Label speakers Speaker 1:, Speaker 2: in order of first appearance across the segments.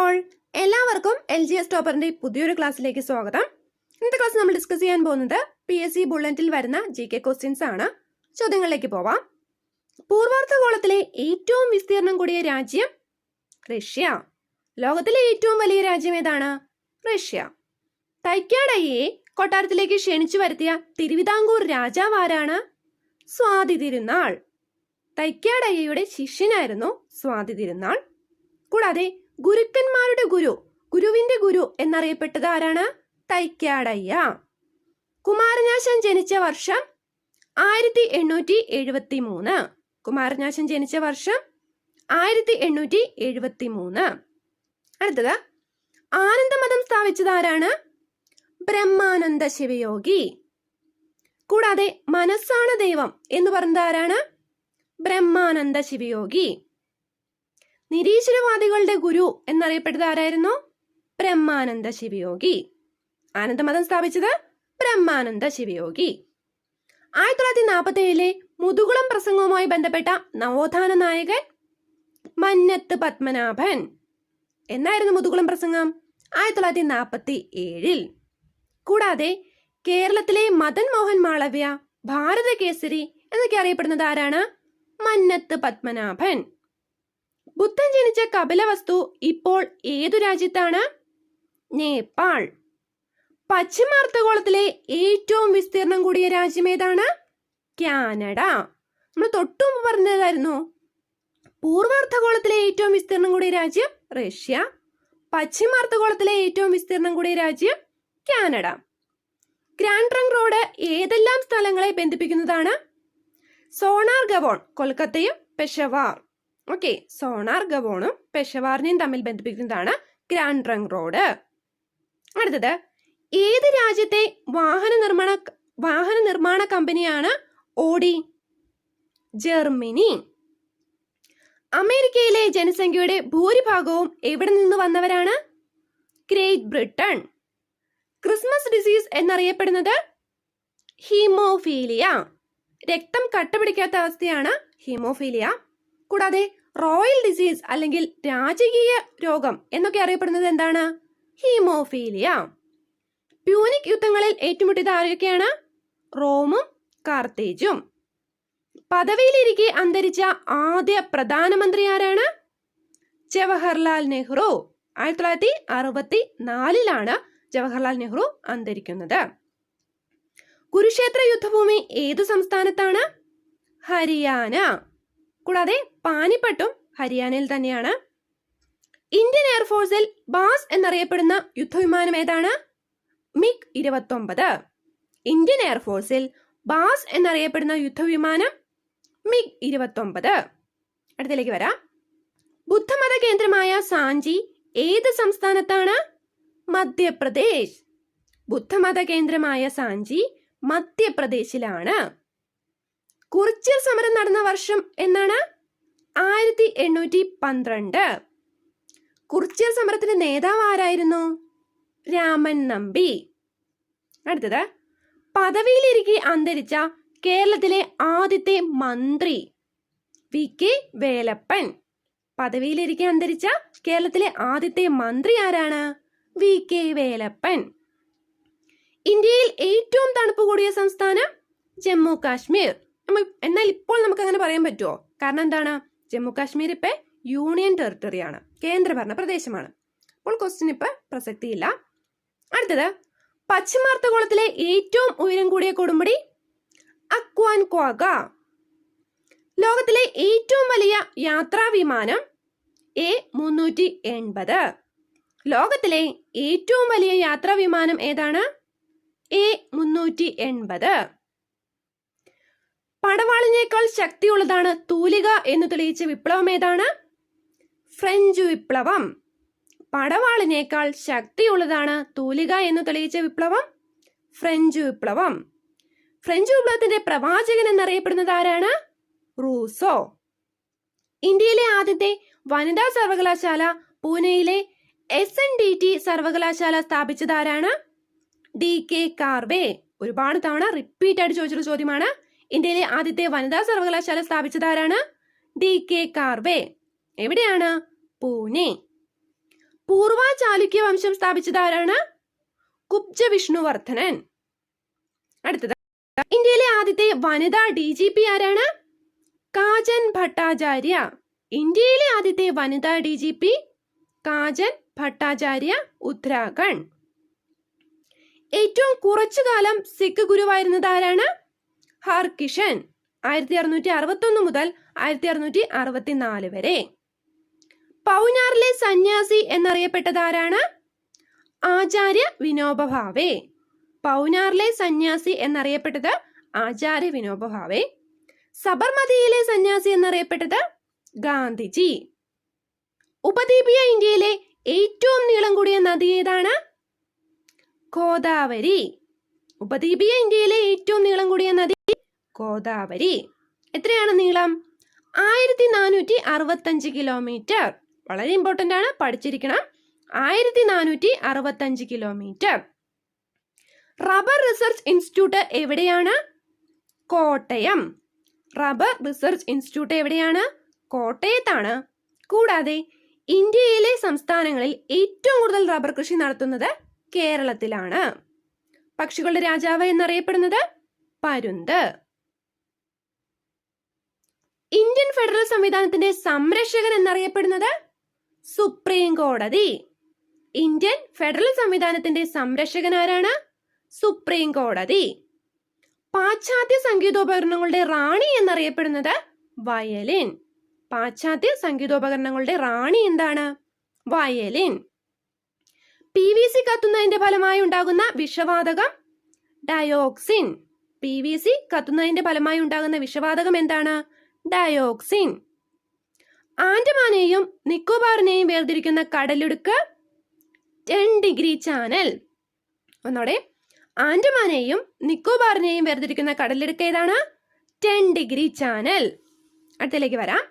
Speaker 1: all എല്ലാവർക്കും L G S ടോപ്പറിന്റെ പുതിയൊരു ക്ലാസ്സിലേക്ക് സ്വാഗതം ഇന്നത്തെ ക്ലാസ് നമ്മൾ ഡിസ്കസ് ചെയ്യാൻ പോകുന്നത് പി എസ് സി ബുള്ളറ്റിൽ വരുന്ന ജി കെ ക്വസ്റ്റ്യൻസ് ആണ് ചോദ്യങ്ങളിലേക്ക് പോവാം പൂർവാർദ്ധ ഗോളത്തിലെ ഏറ്റവും വിസ്തീർണം കൂടിയ രാജ്യം റഷ്യ ലോകത്തിലെ ഏറ്റവും വലിയ രാജ്യം ഏതാണ് റഷ്യ തൈക്കാടയെ കൊട്ടാരത്തിലേക്ക് ക്ഷണിച്ചു വരുത്തിയ തിരുവിതാംകൂർ രാജാവ് ആരാണ് സ്വാതി തിരുനാൾ തൈക്കാടയ്യയുടെ ശിഷ്യനായിരുന്നു സ്വാതി തിരുനാൾ കൂടാതെ ഗുരുക്കന്മാരുടെ ഗുരു ഗുരുവിന്റെ ഗുരു എന്നറിയപ്പെട്ടത് ആരാണ് തൈക്കാടയ്യ കുമാരനാശൻ ജനിച്ച വർഷം ആയിരത്തി എണ്ണൂറ്റി എഴുപത്തി മൂന്ന് കുമാരനാശൻ ജനിച്ച വർഷം ആയിരത്തി എണ്ണൂറ്റി എഴുപത്തി മൂന്ന് അടുത്തത് ആനന്ദമതം സ്ഥാപിച്ചത് ആരാണ് ബ്രഹ്മാനന്ദ ശിവയോഗി കൂടാതെ മനസ്സാണ് ദൈവം എന്ന് പറഞ്ഞത് ആരാണ് ബ്രഹ്മാനന്ദ ശിവയോഗി നിരീശ്വരവാദികളുടെ ഗുരു എന്നറിയപ്പെട്ടത് ആരായിരുന്നു ബ്രഹ്മാനന്ദ ശിവയോഗി ആനന്ദമതം സ്ഥാപിച്ചത് ബ്രഹ്മാനന്ദ ശിവയോഗി ആയിരത്തി തൊള്ളായിരത്തി നാൽപ്പത്തി ഏഴിലെ മുതുകുളം പ്രസംഗവുമായി ബന്ധപ്പെട്ട നവോത്ഥാന നായകൻ മന്നത്ത് പത്മനാഭൻ എന്നായിരുന്നു മുതുകുളം പ്രസംഗം ആയിരത്തി തൊള്ളായിരത്തി നാൽപ്പത്തി ഏഴിൽ കൂടാതെ കേരളത്തിലെ മദൻ മോഹൻ മാളവ്യ ഭാരത കേസരി എന്നൊക്കെ അറിയപ്പെടുന്നത് ആരാണ് മന്നത്ത് പത്മനാഭൻ ബുദ്ധൻ ജനിച്ച വസ്തു ഇപ്പോൾ ഏതു രാജ്യത്താണ് നേപ്പാൾ പശ്ചിമാർദ്ധഗോളത്തിലെ ഏറ്റവും വിസ്തീർണം കൂടിയ രാജ്യം ഏതാണ് കാനഡ നമ്മൾ തൊട്ടു പറഞ്ഞതായിരുന്നു പൂർവാർദ്ധഗോളത്തിലെ ഏറ്റവും വിസ്തീർണം കൂടിയ രാജ്യം റഷ്യ പശ്ചിമാർദ്ധഗോളത്തിലെ ഏറ്റവും വിസ്തീർണം കൂടിയ രാജ്യം കാനഡ ഗ്രാൻഡ് ട്രങ്ക് റോഡ് ഏതെല്ലാം സ്ഥലങ്ങളെ ബന്ധിപ്പിക്കുന്നതാണ് സോണാർ ഗവോൺ കൊൽക്കത്തയും പെഷവാർ ഓക്കെ സോണാർ ഗവോണും പെഷവാറിനെയും തമ്മിൽ ബന്ധിപ്പിക്കുന്നതാണ് ഗ്രാൻഡ് ട്രങ്ക് റോഡ് അടുത്തത് ഏത് രാജ്യത്തെ വാഹന നിർമ്മാണ വാഹന നിർമ്മാണ കമ്പനിയാണ് ഓഡി ജർമ്മനി അമേരിക്കയിലെ ജനസംഖ്യയുടെ ഭൂരിഭാഗവും എവിടെ നിന്ന് വന്നവരാണ് ഗ്രേറ്റ് ബ്രിട്ടൻ ക്രിസ്മസ് ഡിസീസ് എന്നറിയപ്പെടുന്നത് ഹീമോഫീലിയ രക്തം കട്ടപിടിക്കാത്ത അവസ്ഥയാണ് ഹീമോഫീലിയ കൂടാതെ റോയൽ ഡിസീസ് അല്ലെങ്കിൽ രാജകീയ രോഗം എന്നൊക്കെ അറിയപ്പെടുന്നത് എന്താണ് ഹീമോഫീലിയ പ്യൂനിക് യുദ്ധങ്ങളിൽ ഏറ്റുമുട്ടിയത് ആരൊക്കെയാണ് റോമും കാർത്തേജും പദവിയിലിരിക്കെ അന്തരിച്ച ആദ്യ പ്രധാനമന്ത്രി ആരാണ് ജവഹർലാൽ നെഹ്റു ആയിരത്തി തൊള്ളായിരത്തി അറുപത്തി നാലിലാണ് ജവഹർലാൽ നെഹ്റു അന്തരിക്കുന്നത് കുരുക്ഷേത്ര യുദ്ധഭൂമി ഏത് സംസ്ഥാനത്താണ് ഹരിയാന കൂടാതെ പാനിപ്പട്ടും ഹരിയാനയിൽ തന്നെയാണ് ഇന്ത്യൻ എയർഫോഴ്സിൽ ബാസ് എന്നറിയപ്പെടുന്ന യുദ്ധവിമാനം ഏതാണ് മിഗ് ഇരുപത്തൊമ്പത് ഇന്ത്യൻ എയർഫോഴ്സിൽ ബാസ് എന്നറിയപ്പെടുന്ന യുദ്ധവിമാനം മിഗ് ഇരുപത്തൊമ്പത് അടുത്തിലേക്ക് വരാം ബുദ്ധമത കേന്ദ്രമായ സാഞ്ചി ഏത് സംസ്ഥാനത്താണ് മധ്യപ്രദേശ് ബുദ്ധമത കേന്ദ്രമായ സാഞ്ചി മധ്യപ്രദേശിലാണ് കുറിച്യർ സമരം നടന്ന വർഷം എന്നാണ് ആയിരത്തി എണ്ണൂറ്റി പന്ത്രണ്ട് കുറിച്യർ സമരത്തിന്റെ നേതാവ് ആരായിരുന്നു രാമൻ നമ്പി അടുത്തത് പദവിയിലിരിക്കെ അന്തരിച്ച കേരളത്തിലെ ആദ്യത്തെ മന്ത്രി വി കെ വേലപ്പൻ പദവിയിലിരിക്കെ അന്തരിച്ച കേരളത്തിലെ ആദ്യത്തെ മന്ത്രി ആരാണ് വി കെ വേലപ്പൻ ഇന്ത്യയിൽ ഏറ്റവും തണുപ്പ് കൂടിയ സംസ്ഥാനം ജമ്മു കാശ്മീർ നമ്മൾ എന്നാൽ ഇപ്പോൾ നമുക്ക് അങ്ങനെ പറയാൻ പറ്റുമോ കാരണം എന്താണ് ജമ്മു കാശ്മീർ ഇപ്പം യൂണിയൻ ആണ് കേന്ദ്രഭരണ പ്രദേശമാണ് അപ്പോൾ ക്വസ്റ്റ്യൻ ഇപ്പം പ്രസക്തിയില്ല അടുത്തത് പശ്ചിമാർത്തഗോളത്തിലെ ഏറ്റവും ഉയരം കൂടിയ കൊടുമുടി അക്വാൻ ക്വാഗ ലോകത്തിലെ ഏറ്റവും വലിയ യാത്രാ വിമാനം എ മുന്നൂറ്റി എൺപത് ലോകത്തിലെ ഏറ്റവും വലിയ യാത്രാ വിമാനം ഏതാണ് എ മുന്നൂറ്റി എൺപത് പടവാളിനേക്കാൾ ശക്തിയുള്ളതാണ് തൂലിക എന്ന് തെളിയിച്ച വിപ്ലവം ഏതാണ് ഫ്രഞ്ച് വിപ്ലവം പടവാളിനേക്കാൾ ശക്തിയുള്ളതാണ് തൂലിക എന്ന് തെളിയിച്ച വിപ്ലവം ഫ്രഞ്ച് വിപ്ലവം ഫ്രഞ്ച് വിപ്ലവത്തിന്റെ പ്രവാചകൻ എന്നറിയപ്പെടുന്നത് ആരാണ് റൂസോ ഇന്ത്യയിലെ ആദ്യത്തെ വനിതാ സർവകലാശാല പൂനെയിലെ എസ് എൻ ഡി ടി സർവകലാശാല സ്ഥാപിച്ചത് ആരാണ് ഡി കെ കാർവേ ഒരുപാട് തവണ റിപ്പീറ്റ് ആയിട്ട് ചോദിച്ചിട്ടുള്ള ചോദ്യമാണ് ഇന്ത്യയിലെ ആദ്യത്തെ വനിതാ സർവകലാശാല സ്ഥാപിച്ചതാരാണ് ഡി കെ കാർവേ എവിടെയാണ് പൂനെ പൂർവ ചാലുക്യ വംശം സ്ഥാപിച്ചതാരാണ് കുബ്ജ വിഷ്ണുവർദ്ധനൻ അടുത്തത് ഇന്ത്യയിലെ ആദ്യത്തെ വനിതാ ഡി ജി പി ആരാണ് കാജൻ ഭട്ടാചാര്യ ഇന്ത്യയിലെ ആദ്യത്തെ വനിതാ D G P Kanchan Bhattacharya Uttarakhand ഏറ്റവും കുറച്ചു കാലം സിഖ് ഗുരുവായിരുന്നത് ആരാണ് ഹർകിഷൻ ആയിരത്തി അറുന്നൂറ്റി ഒന്ന് മുതൽ ആയിരത്തി അറുന്നൂറ്റി നാല് വരെ പൗനാറിലെ സന്യാസി എന്നറിയപ്പെട്ടത് ആരാണ് ആചാര്യ വിനോബഭാവേ പൗനാറിലെ സന്യാസി എന്നറിയപ്പെട്ടത് ആചാര്യ വിനോബഭാവേ സബർമതിയിലെ സന്യാസി എന്നറിയപ്പെട്ടത് ഗാന്ധിജി ഉപദ്വീപിയ ഇന്ത്യയിലെ ഏറ്റവും നീളം കൂടിയ നദി ഏതാണ് ഗോദാവരി ഉപദ്വീപിയ ഇന്ത്യയിലെ ഏറ്റവും നീളം കൂടിയ നദി ഗോദാവരി എത്രയാണ് നീളം ആയിരത്തി നാനൂറ്റി അറുപത്തഞ്ച് കിലോമീറ്റർ വളരെ ഇമ്പോർട്ടൻ്റ് ആണ് പഠിച്ചിരിക്കണം ആയിരത്തി നാനൂറ്റി അറുപത്തഞ്ച് കിലോമീറ്റർ റബ്ബർ റിസർച്ച് ഇൻസ്റ്റിറ്റ്യൂട്ട് എവിടെയാണ് കോട്ടയം റബ്ബർ റിസർച്ച് ഇൻസ്റ്റിറ്റ്യൂട്ട് എവിടെയാണ് കോട്ടയത്താണ് കൂടാതെ ഇന്ത്യയിലെ സംസ്ഥാനങ്ങളിൽ ഏറ്റവും കൂടുതൽ റബ്ബർ കൃഷി നടത്തുന്നത് കേരളത്തിലാണ് പക്ഷികളുടെ രാജാവ് എന്നറിയപ്പെടുന്നത് പരുന്ത് ഇന്ത്യൻ ഫെഡറൽ സംവിധാനത്തിന്റെ സംരക്ഷകൻ എന്നറിയപ്പെടുന്നത് സുപ്രീം കോടതി ഇന്ത്യൻ ഫെഡറൽ സംവിധാനത്തിന്റെ സംരക്ഷകൻ ആരാണ് സുപ്രീം കോടതി പാശ്ചാത്യ സംഗീതോപകരണങ്ങളുടെ റാണി എന്നറിയപ്പെടുന്നത് വയലിൻ പാശ്ചാത്യ സംഗീതോപകരണങ്ങളുടെ റാണി എന്താണ് വയലിൻ പി വി സി കത്തുന്നതിന്റെ ഫലമായി ഉണ്ടാകുന്ന വിഷവാതകം ഡയോക്സിൻ പി വി സി കത്തുന്നതിന്റെ ഫലമായി ഉണ്ടാകുന്ന വിഷവാതകം എന്താണ് ഡയോക്സിൻ ആൻഡമാനെയും നിക്കോബാറിനെയും വേർതിരിക്കുന്ന കടലുടുക്ക് ടെൻ ഡിഗ്രി ചാനൽ ഒന്നോടെ ആൻഡമാനെയും നിക്കോബാറിനെയും വേർതിരിക്കുന്ന കടലിടുക്ക് ഏതാണ് ടെൻ ഡിഗ്രി ചാനൽ അടുത്തിലേക്ക് വരാം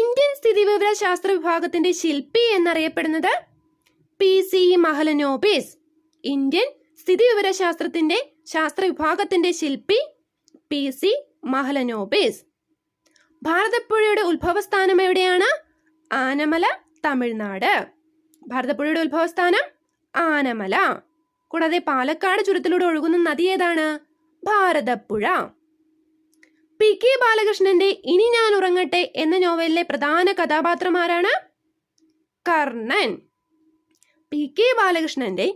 Speaker 1: ഇന്ത്യൻ വിവര ശാസ്ത്ര വിഭാഗത്തിന്റെ ശില്പി എന്നറിയപ്പെടുന്നത് പി സി മഹലനോബിസ് ഇന്ത്യൻ സ്ഥിതിവിവരശാസ്ത്രത്തിന്റെ ശാസ്ത്ര വിഭാഗത്തിന്റെ ശില്പി പി സി മഹലനോബിസ് ഭാരതപ്പുഴയുടെ ഉത്ഭവസ്ഥാനം എവിടെയാണ് ആനമല തമിഴ്നാട് ഭാരതപ്പുഴയുടെ ഉത്ഭവസ്ഥാനം ആനമല കൂടാതെ പാലക്കാട് ചുരത്തിലൂടെ ഒഴുകുന്ന നദി ഏതാണ് ഭാരതപ്പുഴ പി കെ ബാലകൃഷ്ണന്റെ ഇനി ഞാൻ ഉറങ്ങട്ടെ എന്ന നോവലിലെ പ്രധാന കഥാപാത്രമാരാണ് കർണൻ പി കെ ബാലകൃഷ്ണന്റെ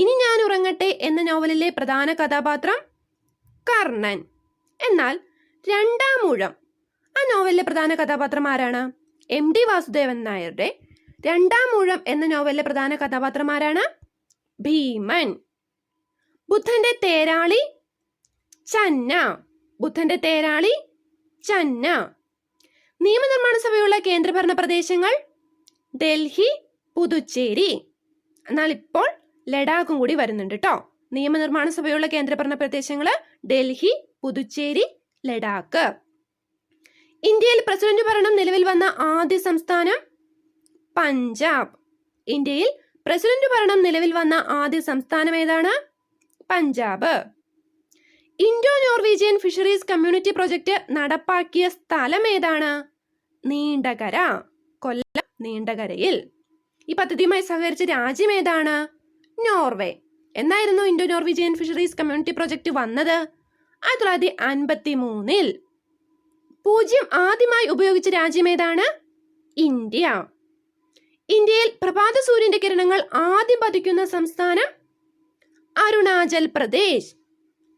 Speaker 1: ഇനി ഞാൻ ഉറങ്ങട്ടെ എന്ന നോവലിലെ പ്രധാന കഥാപാത്രം കർണൻ എന്നാൽ രണ്ടാം ഊഴം ആ നോവലിലെ പ്രധാന കഥാപാത്രം ആരാണ് എം ഡി വാസുദേവൻ നായരുടെ രണ്ടാം ഊഴം എന്ന നോവലിലെ പ്രധാന കഥാപാത്രം ആരാണ് ഭീമൻ ബുദ്ധന്റെ തേരാളി ചന്ന ബുദ്ധന്റെ തേരാളി ചന്ന നിയമനിർമ്മാണ സഭയുള്ള കേന്ദ്രഭരണ പ്രദേശങ്ങൾ ഡൽഹി പുതുച്ചേരി എന്നാൽ ഇപ്പോൾ ലഡാക്കും കൂടി വരുന്നുണ്ട് കേട്ടോ നിയമനിർമ്മാണ സഭയുള്ള കേന്ദ്രഭരണ പ്രദേശങ്ങൾ ഡൽഹി പുതുച്ചേരി ലഡാക്ക് ഇന്ത്യയിൽ പ്രസിഡന്റ് ഭരണം നിലവിൽ വന്ന ആദ്യ സംസ്ഥാനം പഞ്ചാബ് ഇന്ത്യയിൽ പ്രസിഡന്റ് ഭരണം നിലവിൽ വന്ന ആദ്യ സംസ്ഥാനം ഏതാണ് Punjab Indo Norwegian fisheries community project നടപ്പാക്കിയ സ്ഥലം ഏതാണ് നീണ്ടകര കൊല്ലം നീണ്ടകരയിൽ ഈ പദ്ധതിയുമായി സഹകരിച്ച രാജ്യം ഏതാണ് നോർവേ എന്നായിരുന്നു Indo Norwegian fisheries community project വന്നത് ആയിരത്തി തൊള്ളായിരത്തി അൻപത്തി മൂന്നിൽ പൂജ്യം ആദ്യമായി ഉപയോഗിച്ച രാജ്യം ഏതാണ് ഇന്ത്യ ഇന്ത്യയിൽ പ്രഭാത സൂര്യന്റെ കിരണങ്ങൾ ആദ്യം പതിക്കുന്ന സംസ്ഥാനം അരുണാചൽ പ്രദേശ്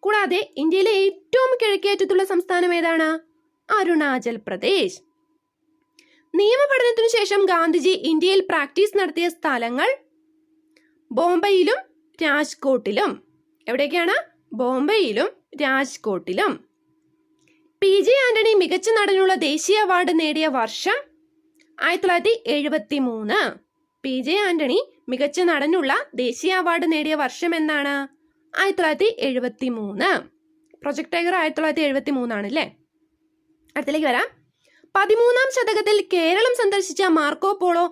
Speaker 1: കൂടാതെ ഇന്ത്യയിലെ ഏറ്റവും കിഴക്കേറ്റത്തുള്ള സംസ്ഥാനം ഏതാണ് അരുണാചൽ പ്രദേശ് നിയമപഠനത്തിനു ശേഷം ഗാന്ധിജി ഇന്ത്യയിൽ പ്രാക്ടീസ് നടത്തിയ സ്ഥലങ്ങൾ ബോംബെയിലും രാജ്കോട്ടിലും എവിടെയൊക്കെയാണ് ബോംബെയിലും രാജ്കോട്ടിലും പി ജെ ആന്റണി മികച്ച നടനുള്ള ദേശീയ അവാർഡ് നേടിയ വർഷം ആയിരത്തി തൊള്ളായിരത്തി എഴുപത്തി മൂന്ന് പി ജെ ആന്റണി മികച്ച നടനുള്ള ദേശീയ അവാർഡ് നേടിയ വർഷം എന്നാണ് ആയിരത്തി തൊള്ളായിരത്തി എഴുപത്തി മൂന്ന് പ്രൊജക്ട് ടൈഗർ ആയിരത്തി തൊള്ളായിരത്തി എഴുപത്തി മൂന്നാണ് അല്ലേ അടുത്തിലേക്ക് വരാം പതിമൂന്നാം ശതകത്തിൽ കേരളം സന്ദർശിച്ച മാർക്കോ പോളോ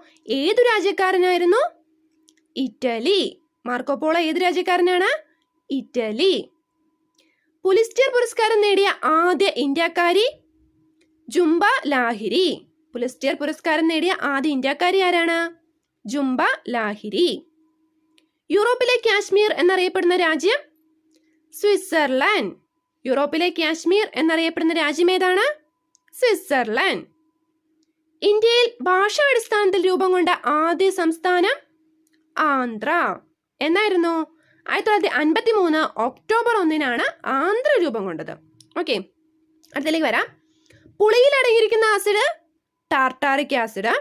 Speaker 1: ഏതു രാജ്യക്കാരനായിരുന്നു ഇറ്റലി മാർക്കോ പോളോ ഏത് രാജ്യക്കാരനാണ് ഇറ്റലി പുലിസ്റ്റിയർ പുരസ്കാരം നേടിയ ആദ്യ ഇന്ത്യക്കാരി ജുംബ ലാഹിരി പുലിസ്റ്റിയർ പുരസ്കാരം നേടിയ ആദ്യ ഇന്ത്യക്കാരി ആരാണ് ജുംബ ലാഹിരി യൂറോപ്പിലെ കാശ്മീർ എന്നറിയപ്പെടുന്ന രാജ്യം സ്വിറ്റ്സർലാൻഡ് യൂറോപ്പിലെ കാശ്മീർ എന്നറിയപ്പെടുന്ന രാജ്യം ഏതാണ് സ്വിറ്റ്സർലൻഡ് ഇന്ത്യയിൽ ഭാഷാടിസ്ഥാനത്തിൽ രൂപം കൊണ്ട ആദ്യ സംസ്ഥാനം ആന്ധ്ര എന്നായിരുന്നു ആയിരത്തി തൊള്ളായിരത്തി അൻപത്തി മൂന്ന് ഒക്ടോബർ ഒന്നിനാണ് ആന്ധ്ര രൂപം കൊണ്ടത് ഓക്കെ അടുത്തേക്ക് വരാം പുളിയിൽ അടങ്ങിയിരിക്കുന്ന ആസിഡ് ടാർട്ടാറിക് ആസിഡ്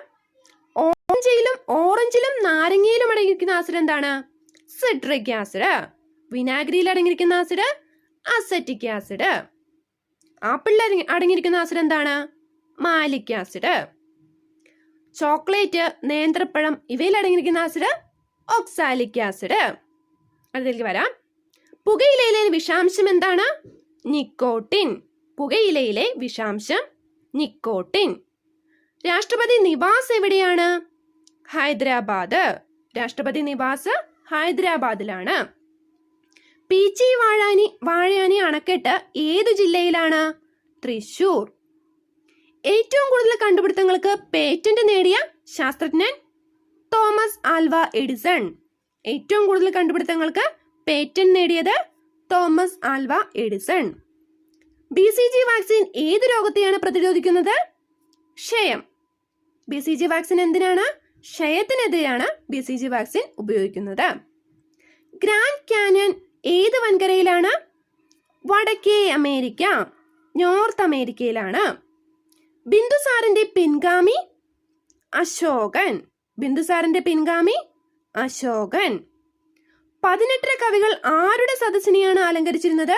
Speaker 1: ഓറഞ്ചിലും ഓറഞ്ചിലും നാരങ്ങയിലും അടങ്ങിയിരിക്കുന്ന ആസിഡ് എന്താണ് സിട്രിക് ആസിഡ് വിനാഗിരിയിൽ അടങ്ങിയിരിക്കുന്ന ആസിഡ് അസറ്റിക് ആസിഡ് ആപ്പിളിൽ അടങ്ങിയിരിക്കുന്ന ആസിഡ് എന്താണ് മാലിക് ആസിഡ് ചോക്ലേറ്റ് നേന്ത്രപ്പഴം ഇവയിൽ അടങ്ങിയിരിക്കുന്ന ആസിഡ് ഓക്സാലിക് ആസിഡ് അതിലേക്ക് വരാം പുകയിലയിലെ വിഷാംശം എന്താണ് നിക്കോട്ടിൻ പുകയിലയിലെ വിഷാംശം നിക്കോട്ടിൻ രാഷ്ട്രപതി നിവാസ് എവിടെയാണ് ഹൈദരാബാദ് രാഷ്ട്രപതി നിവാസ് ഹൈദരാബാദിലാണ് പി ചി വാഴാനി വാഴയാനി അണക്കെട്ട് ഏതു ജില്ലയിലാണ് തൃശൂർ ഏറ്റവും കൂടുതൽ കണ്ടുപിടുത്തങ്ങൾക്ക് പേറ്റന്റ് നേടിയ ശാസ്ത്രജ്ഞൻ തോമസ് ആൽവ എഡിസൺ ഏറ്റവും കൂടുതൽ കണ്ടുപിടുത്തങ്ങൾക്ക് പേറ്റന്റ് നേടിയത് Thomas Alva Edison B C G vaccine ഏത് രോഗത്തെയാണ് പ്രതിരോധിക്കുന്നത് ക്ഷയം ബി സി ജി വാക്സിൻ എന്തിനാണ് ക്ഷയത്തിനെതിരെയാണ് ബി സി ജി വാക്സിൻ ഉപയോഗിക്കുന്നത് ഗ്രാൻഡ് കാനൻ ഏത് വൻകരയിലാണ് വടക്കേ അമേരിക്ക നോർത്ത് അമേരിക്കയിലാണ് ബിന്ദുസാറിന്റെ പിൻഗാമി അശോകൻ ബിന്ദുസാറിന്റെ പിൻഗാമി അശോകൻ പതിനെട്ടര കവികൾ ആരുടെ സദസ്സിനെയാണ് അലങ്കരിച്ചിരുന്നത്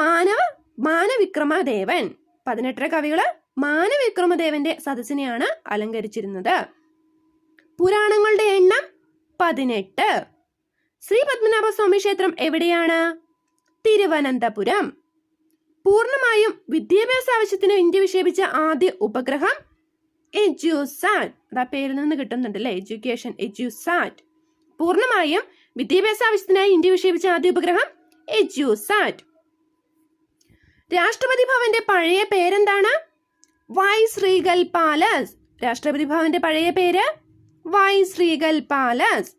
Speaker 1: മാനവ മാനവിക്രമദേവൻ പതിനെട്ടര കവികള് മാനവിക്രമദേവന്റെ സദസ്സിനെയാണ് അലങ്കരിച്ചിരുന്നത് പുരാണങ്ങളുടെ എണ്ണം പതിനെട്ട് ശ്രീ പത്മനാഭസ്വാമി ക്ഷേത്രം എവിടെയാണ് തിരുവനന്തപുരം പൂർണ്ണമായും വിദ്യാഭ്യാസ ആവശ്യത്തിന് ഇന്ത്യ വിക്ഷേപിച്ച ആദ്യ ഉപഗ്രഹം എജ്യൂസാറ്റ് ആ പേരിൽ നിന്ന് കിട്ടുന്നുണ്ടല്ലേ എഡ്യൂക്കേഷൻ എജ്യൂസാറ്റ് പൂർണ്ണമായും വിദ്യാഭ്യാസ ആവശ്യത്തിനായി ഇന്ത്യ വിക്ഷേപിച്ച ആദ്യ ഉപഗ്രഹം എജ്യൂസാറ്റ് രാഷ്ട്രപതി ഭവന്റെ പഴയ പേരെന്താണ് വൈസ് റീഗൽ പാലസ് രാഷ്ട്രപതി ഭവന്റെ പഴയ പേര് വൈസ് റീഗൽ പാലസ്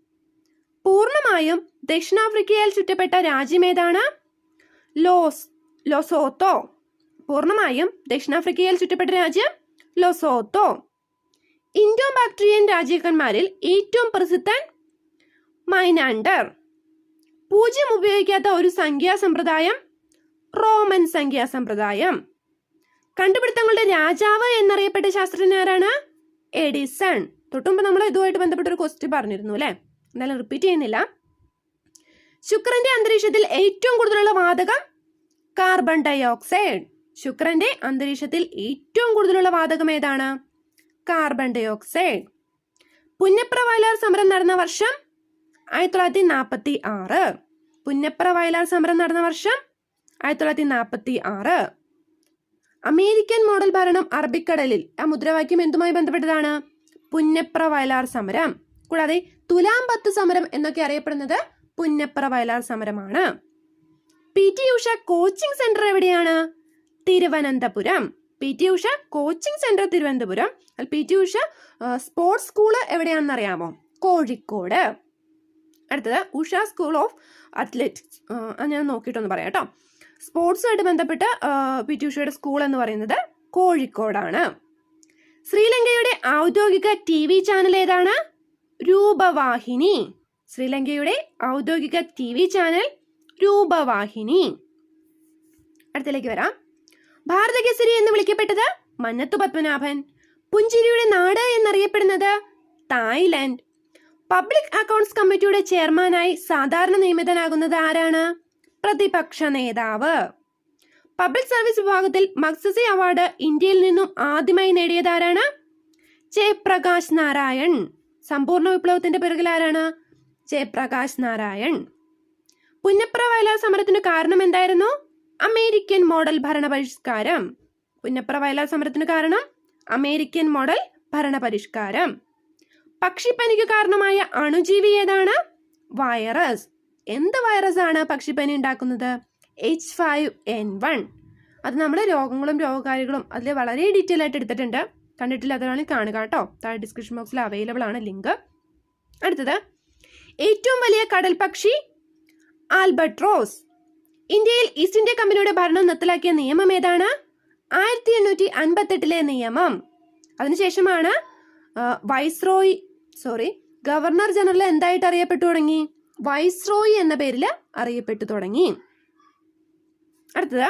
Speaker 1: പൂർണ്ണമായും ദക്ഷിണാഫ്രിക്കയാൽ ചുറ്റപ്പെട്ട രാജ്യമേതാണ് ലോസ് ലൊസോത്തോ പൂർണ്ണമായും ദക്ഷിണാഫ്രിക്കയാൽ ചുറ്റപ്പെട്ട രാജ്യം ലൊസോത്തോ ഇൻഡോ ബാക്ട്രിയൻ രാജ്യക്കന്മാരിൽ ഏറ്റവും പ്രസിദ്ധൻ മൈനാണ്ടർ പൂജ്യം ഉപയോഗിക്കാത്ത ഒരു സംഖ്യാ സമ്പ്രദായം റോമൻ സംഖ്യാ സമ്പ്രദായം കണ്ടുപിടുത്തങ്ങളുടെ രാജാവ് എന്നറിയപ്പെട്ട ശാസ്ത്രജ്ഞൻ ആരാണ് എഡിസൺ തൊട്ടുമ്പോൾ നമ്മൾ ഇതുമായിട്ട് ബന്ധപ്പെട്ട ഒരു ക്വസ്റ്റ്യൻ പറഞ്ഞിരുന്നു അല്ലേ എന്നാലും റിപ്പീറ്റ് ചെയ്യുന്നില്ല ശുക്രന്റെ അന്തരീക്ഷത്തിൽ ഏറ്റവും കൂടുതലുള്ള വാതകം കാർബൺ ഡൈ ഓക്സൈഡ് ശുക്രന്റെ അന്തരീക്ഷത്തിൽ ഏറ്റവും കൂടുതലുള്ള വാതകം ഏതാണ് carbon dioxide Punnapra Vayalar സമരം നടന്ന വർഷം ആയിരത്തി തൊള്ളായിരത്തി നാൽപ്പത്തി ആറ് പുന്നപ്ര വയലാർ സമരം നടന്ന വർഷം ആയിരത്തി തൊള്ളായിരത്തി നാൽപ്പത്തി ആറ് അമേരിക്കൻ മോഡൽ ഭരണം അറബിക്കടലിൽ ആ മുദ്രാവാക്യം എന്തുമായി ബന്ധപ്പെട്ടതാണ് പുന്നപ്ര വയലാർ സമരം കൂടാതെ തുലാം പത്ത് സമരം എന്നൊക്കെ അറിയപ്പെടുന്നത് പുന്നപ്ര വയലാർ സമരമാണ് P T Usha coaching centre എവിടെയാണ് Thiruvananthapuram P T Usha coaching centre Thiruvananthapuram P T Usha sports school എവിടെയാണെന്ന് അറിയാമോ കോഴിക്കോട് അടുത്തത് ഉഷ സ്കൂൾ ഓഫ് അത്ലറ്റിക്സ് ഞാൻ നോക്കിയിട്ടൊന്ന് പറയാം കേട്ടോ സ്പോർട്സുമായിട്ട് ബന്ധപ്പെട്ട് പി ടി ഉഷയുടെ സ്കൂൾ എന്ന് പറയുന്നത് കോഴിക്കോടാണ് ശ്രീലങ്കയുടെ ഔദ്യോഗിക ടി വി ചാനൽ ഏതാണ് രൂപവാഹിനി ശ്രീലങ്കയുടെ ഔദ്യോഗിക ടി വി ചാനൽ രൂപവാഹിനി അടുത്തിലേക്ക് വരാം ഭാരതകേസരി എന്ന് വിളിക്കപ്പെട്ടത് മന്നത്തു പത്മനാഭൻ പുഞ്ചിരിയുടെ നാട് എന്നറിയപ്പെടുന്നത് തായ്ലാൻഡ് പബ്ലിക് അക്കൗണ്ട്സ് കമ്മിറ്റിയുടെ ചെയർമാനായി സാധാരണ നിയമിതനാകുന്നത് ആരാണ് പ്രതിപക്ഷ നേതാവ് പബ്ലിക് സർവീസ് വിഭാഗത്തിൽ മക്സസി അവാർഡ് ഇന്ത്യയിൽ നിന്നും ആദ്യമായി നേടിയതാരാണ് ജയപ്രകാശ് നാരായൺ സമ്പൂർണ്ണ വിപ്ലവത്തിന്റെ പിറകിൽ ആരാണ് ജയപ്രകാശ് നാരായൺ പുന്നപ്ര വയലാർ സമരത്തിന് കാരണം എന്തായിരുന്നു അമേരിക്കൻ മോഡൽ ഭരണപരിഷ്കാരം പുന്നപ്ര വയലാർ സമരത്തിന് കാരണം അമേരിക്കൻ മോഡൽ ഭരണപരിഷ്കാരം പക്ഷിപ്പനിക്ക് കാരണമായ അണുജീവി ഏതാണ് വൈറസ് എന്ത് വൈറസ് ആണ് പക്ഷിപ്പനി ഉണ്ടാക്കുന്നത് എച്ച് ഫൈവ് എൻ വൺ അത് നമ്മൾ രോഗങ്ങളും രോഗകാരികളും അതിൽ വളരെ ഡീറ്റെയിൽ ആയിട്ട് എടുത്തിട്ടുണ്ട് കണ്ടിട്ടില്ല അതാണ് കാണുക കേട്ടോ താഴെ ഡിസ്ക്രിപ്ഷൻ ബോക്സിൽ അവൈലബിൾ ആണ് ലിങ്ക് അടുത്തത് ഏറ്റവും വലിയ കടൽ പക്ഷി ആൽബട്രോസ് ഇന്ത്യയിൽ ഈസ്റ്റ് ഇന്ത്യ കമ്പനിയുടെ ഭരണം നിർത്തലാക്കിയ നിയമം ഏതാണ് ആയിരത്തി എണ്ണൂറ്റി അൻപത്തെട്ടിലെ നിയമം അതിനുശേഷമാണ് വൈസ്രോയി സോറി ഗവർണർ ജനറൽ എന്തായിട്ട് അറിയപ്പെട്ടു തുടങ്ങി വൈസ്രോയി എന്ന പേരിൽ അറിയപ്പെട്ടു തുടങ്ങി അടുത്തത്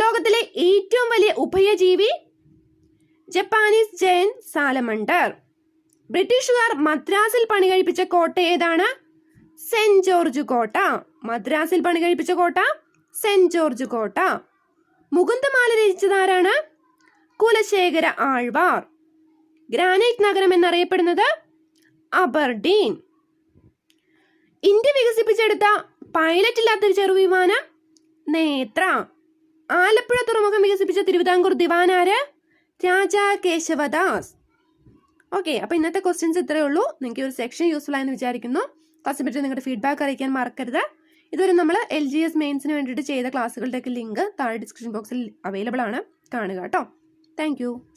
Speaker 1: ലോകത്തിലെ ഏറ്റവും വലിയ ഉഭയജീവി ജപ്പാനീസ് ജയൻ സാലമണ്ടർ ബ്രിട്ടീഷുകാർ മദ്രാസിൽ പണി കഴിപ്പിച്ച കോട്ട ഏതാണ് സെന്റ് ജോർജ് കോട്ട മദ്രാസിൽ പണി കഴിപ്പിച്ച കോട്ട സെന്റ് ജോർജ് കോട്ട മുകുന്ദമാല രചിച്ചതാരാണ് കുലശേഖര ആഴ്വാർ ഗ്രാനൈറ്റ് നഗരം എന്നറിയപ്പെടുന്നത് അബർഡീൻ ഇന്ത്യ വികസിപ്പിച്ചെടുത്ത പൈലറ്റ് ഇല്ലാത്തൊരു ചെറുവിമാനം നേത്ര ആലപ്പുഴ തുറമുഖം വികസിപ്പിച്ച തിരുവിതാംകൂർ ദിവാനാര് രാജാ കേശവദാസ് ഓക്കെ അപ്പോൾ ഇന്നത്തെ ക്വസ്റ്റ്യൻസ് ഇത്രയേ ഉള്ളൂ നിങ്ങൾക്ക് ഒരു സെക്ഷൻ യൂസ്ഫുൾ ആയെന്ന് വിചാരിക്കുന്നു ക്ലാസ്സിനെ പറ്റി നിങ്ങളുടെ ഫീഡ്ബാക്ക് അറിയിക്കാൻ മറക്കരുത് ഇതുവരെ നമ്മൾ എൽ ജി എസ് മെയിൻസിന് വേണ്ടിയിട്ട് ചെയ്ത ക്ലാസ്സുകളുടെയൊക്കെ ലിങ്ക് താഴെ ഡിസ്ക്രിപ്ഷൻ ബോക്സിൽ അവൈലബിൾ ആണ് കാണുക കേട്ടോ താങ്ക്